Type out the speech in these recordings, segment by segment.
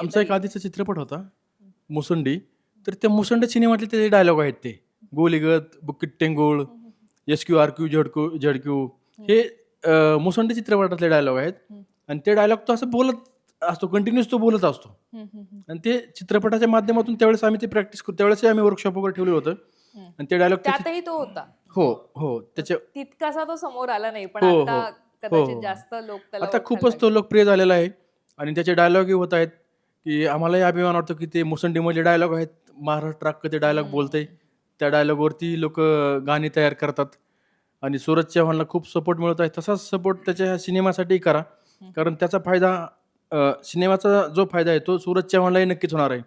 आमचा एक आधीचा चित्रपट होता मुसंडी तर त्या मुसंडी सिनेमातले ते डायलॉग आहेत ते गोलीगत बुकिट टेंगोळ एस क्यू आर क्यू झडक्यू झडक्यू हे मुसंडी चित्रपटातले डायलॉग आहेत. आणि ते डायलॉग तो असं बोलत असतो कंटिन्युअस तो बोलत असतो. आणि ते चित्रपटाच्या माध्यमातून त्यावेळेस आम्ही ते प्रॅक्टिस करू त्यावेळेस आम्ही वर्कशॉप वगैरे ठेवलं होतं. आणि ते डायलॉग त्यातही तो होता हो हो त्याच्या तितकासा तो समोर आला नाही पण हो, हो. हो, हो. जास्त लोक त्याला आता खूपच तो लोकप्रिय झालेला आहे आणि त्याचे डायलॉगही होत आहेत की आम्हालाही अभिमान वाटतो की ते मुसंडीमधले डायलॉग आहेत. महाराष्ट्र अख्खं ते डायलॉग. बोलतंय. त्या डायलॉगवरती लोक गाणी तयार करतात. आणि सूरज चव्हाणला खूप सपोर्ट मिळत आहे. तसाच सपोर्ट त्याच्या ह्या सिनेमासाठी करा. कारण त्याचा फायदा सिनेमाचा जो फायदा आहे तो सूरज चव्हाणलाही नक्कीच होणार आहे.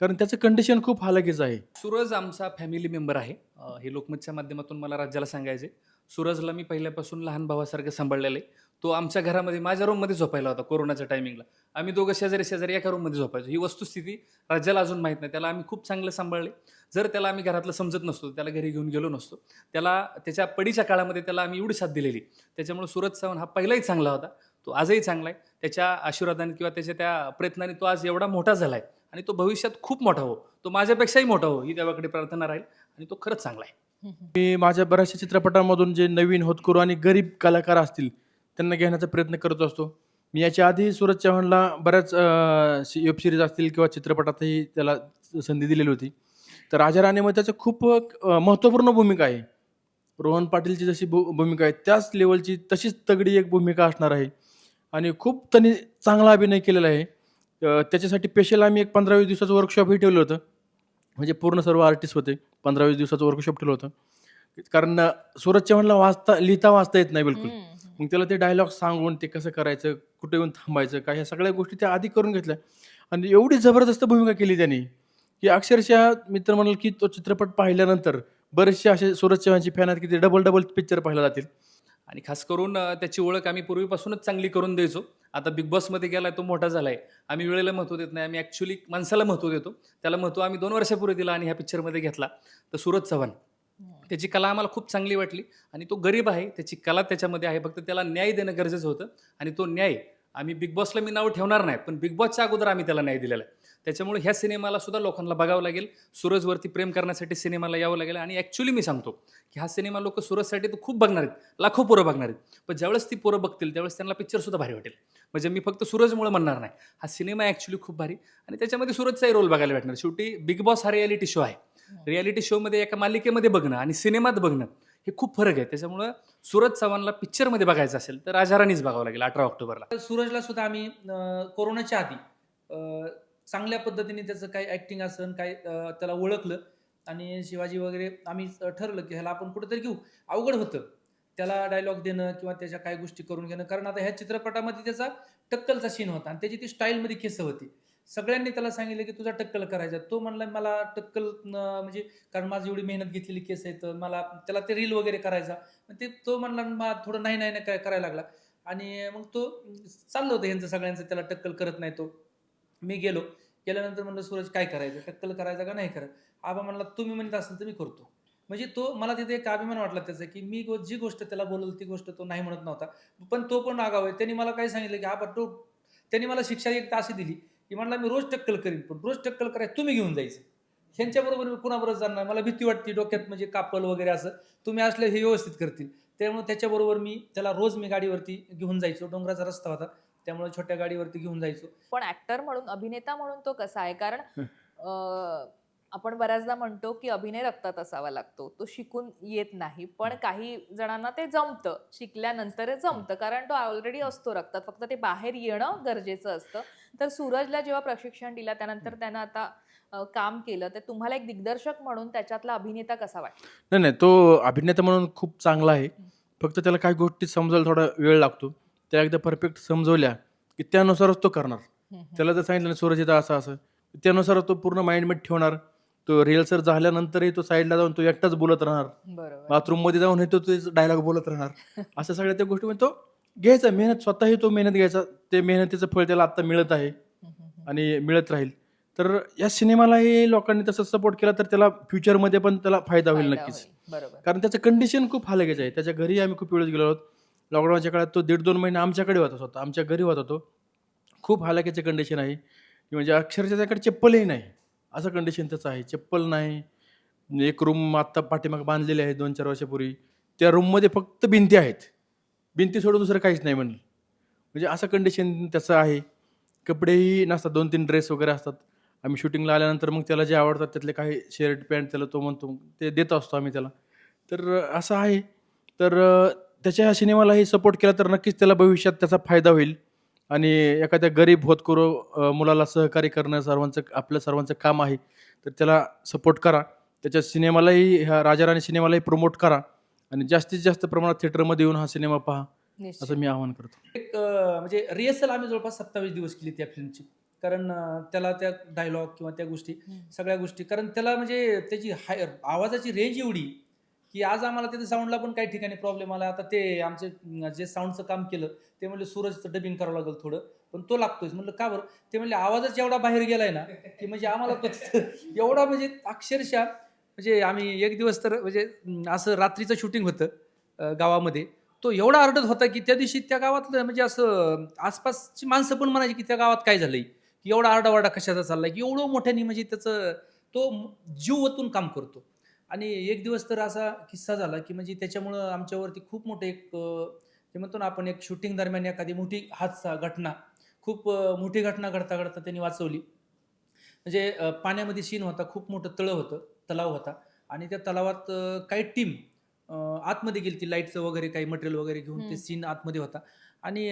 कारण त्याचं कंडिशन खूप हालाकीचं आहे. सूरज आमचा फॅमिली मेंबर आहे. हे लोकमतच्या माध्यमातून मला राज्याला सांगायचे सूरजला मी पहिल्यापासून लहान भावासारखं सांभाळलेलं आहे. तो आमच्या घरामध्ये माझ्या रूममध्ये झोपायला होता कोरोनाच्या टायमिंगला आम्ही दोघं शेजारी शेजारी एका रूममध्ये झोपायचो. ही वस्तुस्थिती राज्याला अजून माहीत नाही. त्याला आम्ही खूप चांगलं सांभाळले. जर त्याला आम्ही घरातलं समजत नसतो त्याला घरी घेऊन गेलो नसतो त्याला त्याच्या पडीच्या काळामध्ये त्याला आम्ही एवढी साथ दिलेली. त्याच्यामुळे सुरज चव्हाण हा पहिलाही चांगला होता. तो आजही चांगला आहे. त्याच्या आशीर्वादाने किंवा त्याच्या त्या प्रयत्नाने तो आज एवढा मोठा झाला आहे आणि तो भविष्यात खूप मोठा हो. तो माझ्यापेक्षाही मोठा हो ही देवाकडे प्रार्थना राहील आणि तो खरंच चांगला आहे. मी माझ्या बऱ्याचशा चित्रपटांमधून जे नवीन होतकरू आणि गरीब कलाकार असतील त्यांना घेण्याचा प्रयत्न करत असतो. मी याच्या आधी सूरज चव्हाणला बऱ्याच वेब सिरीज असतील किंवा चित्रपटातही त्याला संधी दिलेली होती. तर राजा राणीमध्ये त्याचं खूप महत्त्वपूर्ण भूमिका आहे. रोहन पाटीलची जशी भू भूमिका आहे त्याच लेवलची तशीच तगडी एक भूमिका असणार आहे. आणि खूप त्यांनी चांगला अभिनय केलेला आहे. त्याच्यासाठी स्पेशल आम्ही एक पंधरा वीस दिवसाचं वर्कशॉपही ठेवलं होतं. म्हणजे पूर्ण सर्व आर्टिस्ट होते. पंधरा वीस दिवसाचं वर्कशॉप ठेवलं होतं. कारण सूरज चव्हाणला वाचता लिहिता वाचता येत नाही बिलकुल. मग त्याला ते डायलॉग सांगून ते कसं करायचं कुठे येऊन थांबायचं काय ह्या सगळ्या गोष्टी त्या आधी करून घेतल्या. आणि एवढी जबरदस्त भूमिका केली त्यांनी की अक्षरशः मित्र म्हणाल की तो चित्रपट पाहिल्यानंतर बरेचसे असे सूरज चव्हाणचे फॅन आहेत की ते डबल डबल पिक्चर पाहायला जातील. आणि खास करून अ, त्याची ओळख आम्ही पूर्वीपासूनच चांगली करून द्यायचो. आता बिग बॉसमध्ये गेलाय तो मोठा झालाय. आम्ही वेळेला महत्त्व देत नाही आम्ही ॲक्च्युली माणसाला महत्त्व देतो. त्याला महत्त्व आम्ही दोन वर्षापूर्वी दिला आणि ह्या पिक्चरमध्ये घेतला. तर सूरज चव्हाण त्याची कला आम्हाला खूप चांगली वाटली आणि तो गरीब आहे त्याची कला त्याच्यामध्ये आहे. फक्त त्याला न्याय देणं गरजेचं होतं आणि तो न्याय आम्ही बिग बॉसला मी नाव ठेवणार नाही पण बिग बॉसच्या अगोदर आम्ही त्याला न्याय दिलेला आहे. त्याच्यामुळे ह्या सिनेमाला सुद्धा लोकांना बघावं लागेल. सूरजवरती प्रेम करण्यासाठी सिनेमाला यावं लागेल आणि ॲक्च्युली मी सांगतो की हा सिनेमा लोक सूरजसाठी तर खूप बघणार आहेत लाखो पोरं बघणार आहेत. पण ज्यावेळेस ती पोरं बघतील त्यावेळेस त्यांना पिक्चरसुद्धा भारी वाटेल. म्हणजे मी फक्त सूरजमुळे म्हणणार नाही. हा सिनेमा ॲक्च्युली खूप भारी आणि त्याच्यामध्ये सूरजचाही रोल बघायला भेटणार. शेवटी बिग बॉस हा रियालिटी शो आहे. रियालिटी शोमध्ये एका मालिकेमध्ये बघणं आणि सिनेमात बघणं हे खूप फरक आहे. त्याच्यामुळं सूरज चव्हाणला पिक्चरमध्ये बघायचं असेल तर राजाराणीच बघावं लागेल अठरा ऑक्टोबरला. सूरजला सुद्धा आम्ही कोरोनाच्या आधी चांगल्या पद्धतीने त्याचं काही ऍक्टिंग असन काय त्याला ओळखलं आणि शिवाजी वगैरे आम्ही अं, ठरवलं की ह्याला आपण कुठेतरी घेऊ. अवघड होतं. त्याला डायलॉग देणं किंवा त्याच्या काही गोष्टी करून घेणं. कारण आता ह्या चित्रपटामध्ये त्याचा टक्कलचा सीन होता आणि त्याची ती स्टाईलमध्ये केस होती. सगळ्यांनी त्याला सांगितलं की तुझा टक्कल करायचा. तो म्हणला मला टक्कल म्हणजे कारण माझी एवढी मेहनत घेतलेली केस आहे तर मला त्याला ते रील वगैरे करायचा. मग ते तो म्हणला मला थोडं नाही नाही नाही काय करायला लागला. आणि मग तो चाललं होतं ह्यांचं सगळ्यांचं त्याला टक्कल करत नाही तो. मी गेलो. गेल्यानंतर म्हणलं सूरज काय करायचं? टक्कल करायचं का नाही करत? आबा म्हणला तुम्ही म्हणत असेल तर मी करतो. म्हणजे तो मला तिथे एक अभिमान वाटला त्याचा की मी गो- जी गोष्ट त्याला बोलवलं ती गोष्ट तो नाही म्हणत नव्हता. पण तो पण आगाव आहे त्यांनी मला काय सांगितलं की आबा तो त्यांनी मला शिक्षा एक अशी दिली. की म्हणला मी रोज टक्कल करीन पण रोज टक्कल करायचं तुम्ही घेऊन जायचं. ह्यांच्याबरोबर मी कुणाबरोबर जाणार मला भीती वाटते डोक्यात म्हणजे कापल वगैरे असं. तुम्ही असले हे व्यवस्थित करतील. त्यामुळे त्याच्याबरोबर मी त्याला रोज मी गाडीवरती घेऊन जायचो. डोंगराचा रस्ता होता. त्यामुळे छोट्या गाडीवरती घेऊन जायचो. पण ऍक्टर म्हणून अभिनेता म्हणून तो कसा आहे? कारण आपण बऱ्याचदा म्हणतो की अभिनय रक्तात असावा लागतो. तो शिकून येत नाही. पण काही जणांना ते जमतं. शिकल्यानंतर जमतं. कारण तो ऑलरेडी असतो रक्तात. फक्त ते बाहेर येणं गरजेचं असतं. तर सूरजला जेव्हा प्रशिक्षण दिला त्यानंतर त्यानं आता काम केलं. तर तुम्हाला एक दिग्दर्शक म्हणून त्याच्यातला अभिनेता कसा वाटतो? नाही नाही. तो अभिनेता म्हणून खूप चांगला आहे. फक्त त्याला काही गोष्टी समजायला थोडा वेळ लागतो. त्या एकदा परफेक्ट समजवल्या की त्यानुसारच तो करणार. त्याला जर सांगितलं सूरज इथं असं असं. त्यानुसार तो पूर्ण माइंडमध्ये ठेवणार. तो रिहर्सल झाल्यानंतरही तो साईडला जाऊन तो एकटाच बोलत राहणार. बरोबर. बाथरूममध्ये जाऊन तो तेच डायलॉग बोलत राहणार. अशा सगळ्या त्या गोष्टी तो घ्यायचा मेहनत स्वतःही तो मेहनत घ्यायचा. ते मेहनतीचं फळ त्याला आता मिळत आहे आणि मिळत राहील. तर या सिनेमाला हे लोकांनी तसं सपोर्ट केला तर त्याला फ्युचरमध्ये पण त्याला फायदा होईल नक्कीच. बरोबर. कारण त्याचं कंडिशन खूप हालगेच आहे. त्याच्या घरी आम्ही खूप वेळेस गेलो आहोत. लॉकडाऊनच्या काळात तो दीड दोन महिने आमच्याकडे होता स्वतः. आमच्या घरी होता तो. खूप हालाकीचं कंडिशन आहे. म्हणजे अक्षरशः त्याकडे चप्पलही नाही. असं कंडिशन त्याचं आहे. चप्पल नाही. एक रूम आत्ता पाठीमाग बांधलेले आहे दोन चार वर्षापूर्वी. त्या रूममध्ये फक्त भिंती आहेत. भिंती सोडून दुसरं काहीच नाही म्हणलं म्हणजे असं कंडिशन त्याचं आहे. कपडेही नसतात. दोन तीन ड्रेस वगैरे असतात. आम्ही शूटिंगला आल्यानंतर मग त्याला जे आवडतात त्यातले काही शर्ट पॅन्ट त्याला तो म्हणतो. ते देत असतो आम्ही त्याला. तर असं आहे. तर त्याच्या सिनेमालाही सपोर्ट केला तर नक्कीच त्याला भविष्यात त्याचा फायदा होईल. आणि एखाद्या गरीब होतकरू अं, मुलाला सहकार्य करणं सर्वांचं आपल्या सर्वांचं काम आहे तर त्याला सपोर्ट करा त्याच्या सिनेमालाही ह्या राजा राणी सिनेमालाही प्रमोट करा आणि जास्तीत जास्त प्रमाणात थिएटरमध्ये येऊन हा सिनेमा पहा निश्चित. असं मी आवाहन करतो एक अं, म्हणजे रिहर्सल आम्ही जवळपास सत्तावीस दिवस केली त्या फिल्मची कारण अं, त्याला त्या डायलॉग किंवा त्या गोष्टी हम्म. सगळ्या गोष्टी कारण त्याला म्हणजे त्याची हाय आवाजाची रेंज एवढी की आज आम्हाला तिथे साऊंडला पण काही ठिकाणी प्रॉब्लेम आला. आता ते आमचे जे साऊंडचं काम केलं ते म्हणजे सूरजचं डबिंग करावं लागेल थोडं. पण तो लागतोय. म्हणलं का बरं? ते म्हणजे आवाजच एवढा बाहेर गेलाय ना की म्हणजे आम्हाला एवढा म्हणजे अक्षरशः म्हणजे आम्ही एक दिवस तर म्हणजे असं रात्रीचं शूटिंग होतं गावामध्ये. तो एवढा आरडत होता की त्या दिवशी त्या गावातलं म्हणजे असं आसपासची माणसं पण म्हणायची की त्या गावात काय झालंय? की एवढा आरडावाडा कशाचा चाललाय? की एवढं मोठ्याने म्हणजे त्याचं तो जीव ओतून काम करतो. आणि एक दिवस तर असा किस्सा झाला की म्हणजे त्याच्यामुळं आमच्यावरती खूप मोठं एक ते म्हणतो ना आपण एक शूटिंग दरम्यान एखादी मोठी हादसा घटना खूप मोठी घटना घडता घडता त्यांनी वाचवली. म्हणजे पाण्यामध्ये सीन होता खूप मोठं तळं होतं तलाव होता आणि त्या तलावात काही टीम आतमध्ये गेली ती लाईटचं वगैरे काही मटेरियल वगैरे घेऊन ते. सीन आतमध्ये होता. आणि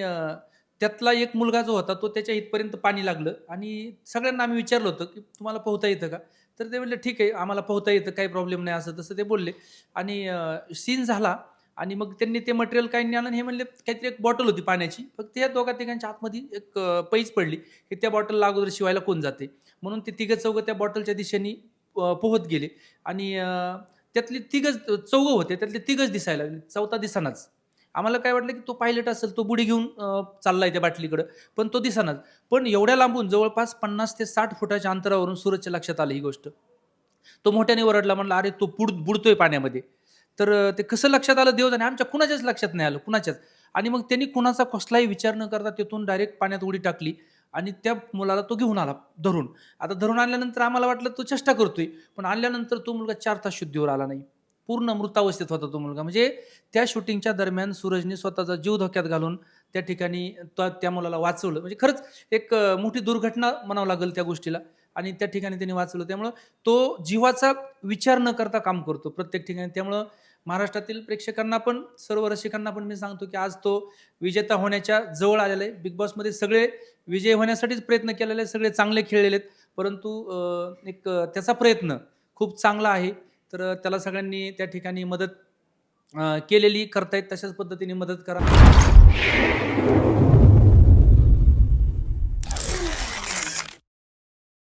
त्यातला एक मुलगा जो होता तो त्याच्या इथपर्यंत पाणी लागलं आणि सगळ्यांना आम्ही विचारलं होतं की तुम्हाला पोहता येतं का? तर ते म्हणले ठीक आहे आम्हाला पोहता येतं काही प्रॉब्लेम नाही असं तसं ते बोलले. आणि सीन झाला आणि मग त्यांनी ते मटेरियल काही नाही आणलं आणि हे म्हणले काहीतरी एक बॉटल होती पाण्याची. फक्त ह्या दोघा तिघांच्या आतमध्ये एक पैज पडली की त्या बॉटलला अगोदर शिवायला कोण जाते. म्हणून ते तिघं चौघं त्या बॉटलच्या दिशेने पोहत गेले. आणि त्यातले तिघच चौघं होते त्यातले तिघंच दिसायला लागले. चौथा दिसानाच. आम्हाला काय वाटलं की तो पायलट असेल तो बुडी घेऊन चाललाय त्या बाटलीकडं. पण तो दिसानाच. पण एवढ्या लांबून जवळपास पन्नास ते साठ फुटाच्या अंतरावरून सूरजच्या लक्षात आलं ही गोष्ट. तो मोठ्याने ओरडला म्हणला अरे तो बुड बुडतोय पाण्यामध्ये. तर ते कसं लक्षात आलं देव जाणे आमच्या कुणाच्याच लक्षात नाही आलं कुणाच्याच. आणि मग त्यांनी कुणाचा कसलाही विचार न करता तिथून डायरेक्ट पाण्यात उडी टाकली आणि त्या मुलाला तो घेऊन आला धरून. आता धरून आणल्यानंतर आम्हाला वाटलं तो चेष्टा करतोय पण आणल्यानंतर तो मुलगा चार तास शुद्धीवर आला नाही. पूर्ण मृतावस्थेत होता तो मुलगा. म्हणजे त्या शूटिंगच्या दरम्यान सूरजने स्वतःचा जीव धोक्यात घालून त्या ठिकाणी त्या मुलाला वाचवलं. म्हणजे खरंच एक मोठी दुर्घटना म्हणावं लागेल त्या गोष्टीला. आणि त्या ठिकाणी त्यांनी वाचवलं. त्यामुळं तो जीवाचा विचार न करता काम करतो प्रत्येक ठिकाणी. त्यामुळं महाराष्ट्रातील प्रेक्षकांना पण सर्व रसिकांना पण मी सांगतो की आज तो विजेता होण्याच्या जवळ आलेला आहे. बिग बॉसमध्ये सगळे विजय होण्यासाठीच प्रयत्न केलेले आहेत. सगळे चांगले खेळलेले आहेत. परंतु एक त्याचा प्रयत्न खूप चांगला आहे. तर त्याला सगळ्यांनी त्या ठिकाणी मदत केलेली करतायत तशाच पद्धतीने मदत करा.